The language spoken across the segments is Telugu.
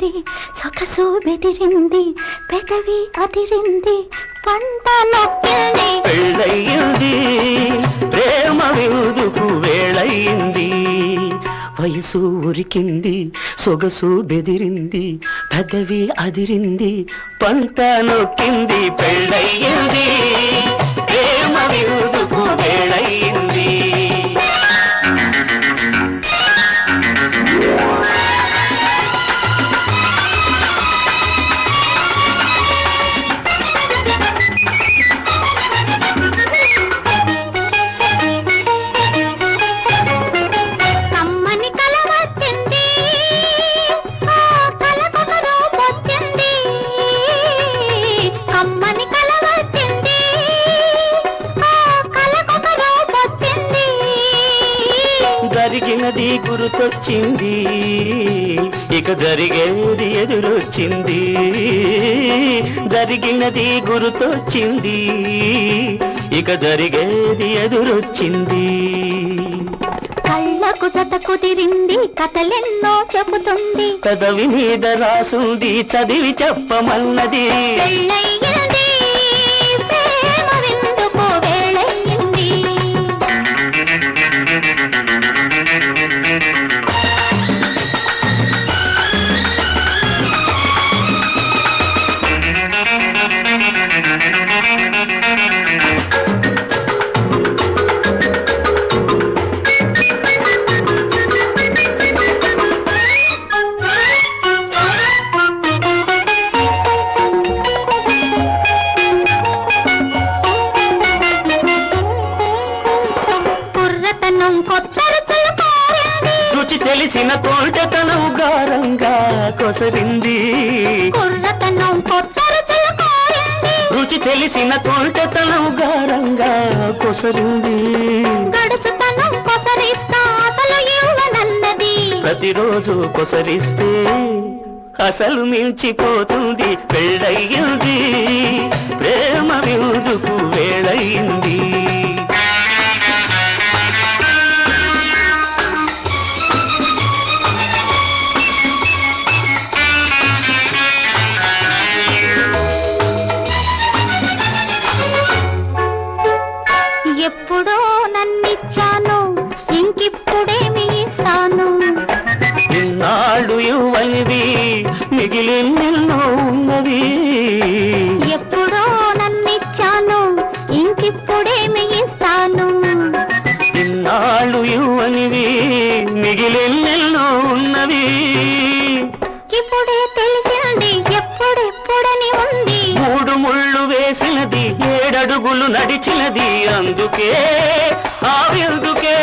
ఉరికింది సొగసు బెదిరింది పెదవి అదిరింది పంట నొప్పింది పెళ్ళయింది ప్రేమ విందుకు వేళయింది వయసు ఉరికింది సొగసు బెదిరింది పెదవి అదిరింది పంట నొక్కింది పెళ్ళయింది. ప్రేమ విందుకు వేళయింది జరిగినది గుర్తొచ్చింది. ఇక జరిగేది ఎదురొచ్చింది. జరిగినది గుర్తొచ్చింది. ఇక జరిగేది ఎదురొచ్చింది. కళ్ళకు జత కుదిరింది కథలెన్నో చెబుతుంది. పెదవి మీద రాసుంది చదివి చెప్పమన్నది. రుచి తెలిసిన తోటతనం గారంగా కొసరింది. రుచి తెలిసిన తోటతనం గారంగా కొసరింది. ప్రతిరోజు కొసరిస్తే అసలు మించిపోతుంది పెళ్ళయింది ప్రేమ విందుకు వేళయింది. మిగిలిన్నెన్నో ఉన్నది. ఎప్పుడో నన్నిచ్చాను ఇంకిప్పుడేమి ఇస్తాను ఇన్నాళ్ళు ఇవ్వనివి మిగిలిన్నెన్నో ఉన్నవి ఇప్పుడే తెలిసింది ఎప్పుడెప్పుడని ఉంది. మూడు ముళ్ళు వేసినది ఏడడుగులు నడిచినది. అందుకే ఆ విందుకే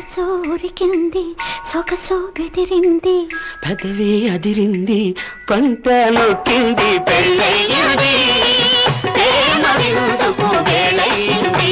వయసు ఉరికింది సొగసు బెదిరింది పెదవి అదిరింది పంట నొక్కింది పెళ్ళయింది. ప్రేమ విందుకు వేళయింది